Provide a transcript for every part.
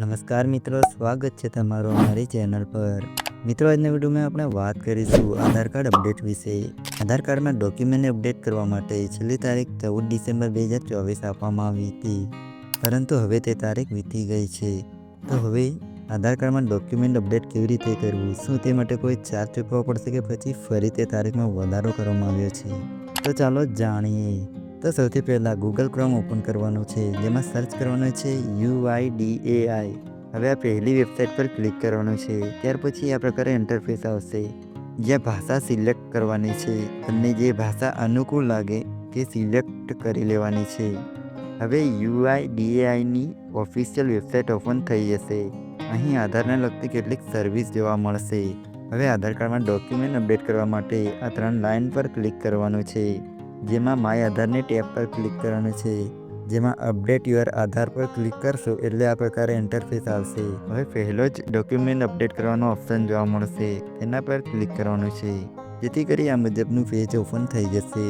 નમસ્કાર મિત્રો, સ્વાગત છે તમારું અમારી ચેનલ પર. મિત્રો, આજના વિડીયોમાં આપણે વાત કરીશું આધાર કાર્ડ અપડેટ વિશે. આધાર કાર્ડમાં ડોક્યુમેન્ટ અપડેટ કરવા માટે છેલ્લી તારીખ ચૌદ ડિસેમ્બર બે હજાર ચોવીસ આપવામાં આવી હતી. પરંતુ હવે તે તારીખ વીતી ગઈ છે. તો હવે આધાર કાર્ડમાં ડોક્યુમેન્ટ અપડેટ કેવી રીતે કરવું, શું તે માટે કોઈ ચાર્જ ચૂકવવો પડશે કે પછી ફરી તે તારીખમાં વધારો કરવામાં આવ્યો છે? તો ચાલો જાણીએ. તો સૌથી પહેલાં ગૂગલ ક્રોમ ઓપન કરવાનું છે. જેમાં સર્ચ કરવાનું છે યુઆઈડીએઆઈ હવે આ પહેલી વેબસાઇટ પર ક્લિક કરવાનું છે. ત્યાર પછી આ પ્રકારે ઇન્ટરફેસ આવશે. જ્યાં ભાષા સિલેક્ટ કરવાની છે તમને જે ભાષા અનુકૂળ લાગે તે સિલેક્ટ કરી લેવાની છે. હવે યુઆઈડીએઆઈની ઓફિશિયલ વેબસાઇટ ઓપન થઈ જશે. અહીં આધારને લગતી કેટલીક સર્વિસ જોવા મળશે. હવે આધાર કાર્ડમાં ડોક્યુમેન્ટ અપડેટ કરવા માટે આ ત્રણ લાઇન પર ક્લિક કરવાનું છે. જેમાં માય આધારની ટેબ પર ક્લિક કરવાનું છે. જેમાં અપડેટ યુઅર આધાર પર ક્લિક કરશો એટલે આ પ્રકારે ઇન્ટરફેસ આવશે. હવે પહેલો જ ડોક્યુમેન્ટ અપડેટ કરવાનો ઓપ્શન જોવા મળશે. તેના પર ક્લિક કરવાનું છે. જેથી કરી આ મુજબનું પેજ ઓપન થઈ જશે.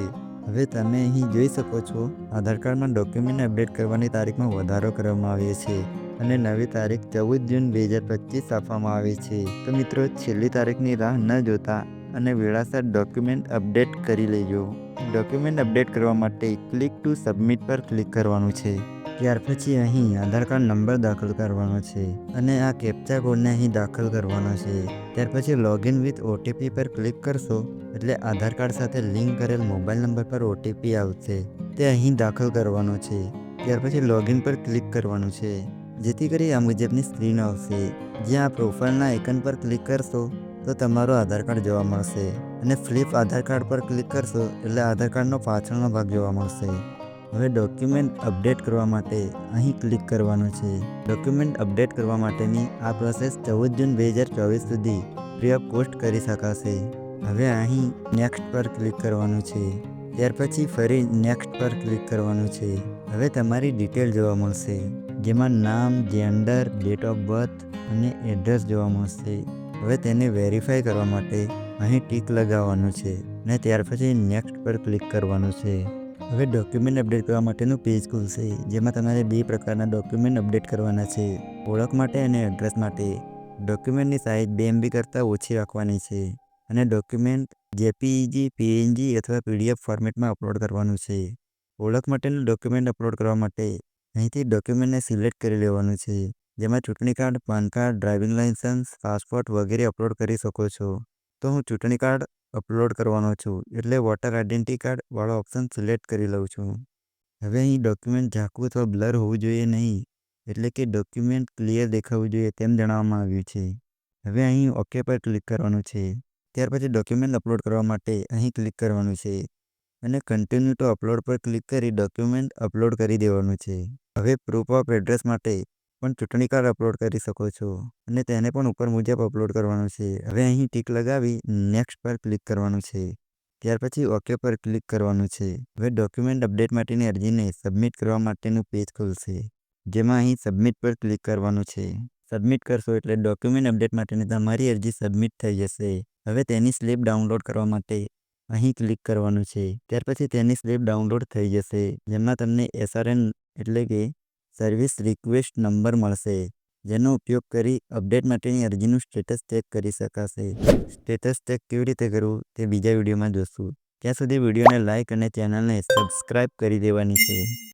હવે તમે અહીં જોઈ શકો છો, આધાર કાર્ડમાં ડોક્યુમેન્ટ અપડેટ કરવાની તારીખમાં વધારો કરવામાં આવ્યો છે અને નવી તારીખ ચૌદ જૂન બે હજાર પચીસ આપવામાં આવી છે. તો મિત્રો, છેલ્લી તારીખની રાહ ન જોતા અને વેળાસર ડોક્યુમેન્ટ અપડેટ કરી લેજો. ડોક્યુમેન્ટ અપડેટ કરવા માટે ક્લિક ટુ સબમિટ પર ક્લિક કરવાનું છે. ત્યાર પછી અહીં આધાર કાર્ડ નંબર દાખલ કરવાનો છે અને આ કેપ્ચા કોડને અહીં દાખલ કરવાનો છે. ત્યાર પછી લોગિન વિથ ઓટીપી પર ક્લિક કરશો એટલે આધાર કાર્ડ સાથે લિંક કરેલ મોબાઈલ નંબર પર ઓટીપી આવશે. તે અહીં દાખલ કરવાનો છે. ત્યાર પછી લોગિન પર ક્લિક કરવાનું છે. જેથી કરી આ મુજબની સ્ક્રીન આવશે. જ્યાં પ્રોફાઇલના આઇકન પર ક્લિક કરશો તો તમારો આધાર કાર્ડ જોવા મળશે. અને ફ્લિપ આધાર કાર્ડ પર ક્લિક કરશો એટલે આધાર કાર્ડનો પાછળનો ભાગ જોવા મળશે. હવે ડોક્યુમેન્ટ અપડેટ કરવા માટે અહીં ક્લિક કરવાનું છે. ડોક્યુમેન્ટ અપડેટ કરવા માટેની આ પ્રોસેસ ચૌદ જૂન બે હજાર ચોવીસ સુધી ફ્રી ઓફ કોસ્ટ કરી શકાશે. હવે અહીં નેક્સ્ટ પર ક્લિક કરવાનું છે. ત્યાર પછી ફરી નેક્સ્ટ પર ક્લિક કરવાનું છે. હવે તમારી ડિટેલ જોવા મળશે, જેમાં નામ, જેન્ડર, ડેટ ઓફ બર્થ અને એડ્રેસ જોવા મળશે. હવે તેને વેરીફાઈ કરવા માટે અહીં ટીક લગાવવાનું છે અને ત્યાર પછી નેક્સ્ટ પર ક્લિક કરવાનું છે. હવે ડોક્યુમેન્ટ અપડેટ કરવા માટેનું પેજ ખુલશે, જેમાં તમારે બે પ્રકારના ડોક્યુમેન્ટ અપડેટ કરવાના છે. ઓળખ માટે અને એડ્રેસ માટે. ડોક્યુમેન્ટની સાઇઝ બે એમબી કરતાં ઓછી રાખવાની છે અને ડોક્યુમેન્ટ જેપીઈજી પીએનજી અથવા પીડીએફ ફોર્મેટમાં અપલોડ કરવાનું છે. ઓળખ માટેનું ડોક્યુમેન્ટ અપલોડ કરવા માટે અહીંથી ડોક્યુમેન્ટને સિલેક્ટ કરી લેવાનું છે, જેમાં ચૂંટણી card, PAN card driving licence passport વગેરે અપલોડ કરી શકો છો. તો હું ચૂંટણી કાર્ડ અપલોડ કરવાનો છું, એટલે વોટર આઇડેન્ટિટી કાર્ડ વાળો ઓપ્શન સિલેક્ટ કરી લઉં છું. હવે અહીં ડોક્યુમેન્ટ ઝાંખું અથવા બ્લર હોવું જોઈએ નહીં, એટલે કે ડોક્યુમેન્ટ ક્લિયર દેખાવું જોઈએ તેમ જણાવવામાં આવ્યું છે. હવે અહીં ઓકે પર ક્લિક કરવાનું છે. ત્યાર પછી ડોક્યુમેન્ટ અપલોડ કરવા માટે અહીં ક્લિક કરવાનું છે અને કન્ટિન્યુ ટુ અપલોડ પર ક્લિક કરી ડોક્યુમેન્ટ અપલોડ કરી દેવાનું છે. હવે પ્રૂફ ઓફ એડ્રેસ માટે પણ ચૂંટણી કાર્ડ અપલોડ કરી શકો છો અને તેને પણ ઉપર મુજબ અપલોડ કરવાનું છે. હવે અહીં ટીક લગાવી નેક્સ્ટ પર ક્લિક કરવાનું છે. ત્યાર પછી ઓકે પર ક્લિક કરવાનું છે. હવે ડોક્યુમેન્ટ અપડેટ માટેની અરજીને સબમિટ કરવા માટેનું પેજ ખુલશે. જેમાં અહીં સબમિટ પર ક્લિક કરવાનું છે. સબમિટ કરશો એટલે ડોક્યુમેન્ટ અપડેટ માટેની તમારી અરજી સબમિટ થઈ જશે. હવે તેની સ્લિપ ડાઉનલોડ કરવા માટે અહીં ક્લિક કરવાનું છે. ત્યાર પછી તેની સ્લિપ ડાઉનલોડ થઈ જશે. જેમાં તમને એસઆરએન એટલે કે સર્વિસ રિક્વેસ્ટ નંબર મળશે, જેનો ઉપયોગ કરી અપડેટ માટેની અરજીનું સ્ટેટસ ચેક કરી શકાશે. સ્ટેટસ ચેક કેવી રીતે કરવું તે બીજા વિડીયોમાં જોશું. ત્યાં સુધી વિડીયોને લાઇક અને ચેનલને સબસ્ક્રાઇબ કરી દેવાની છે.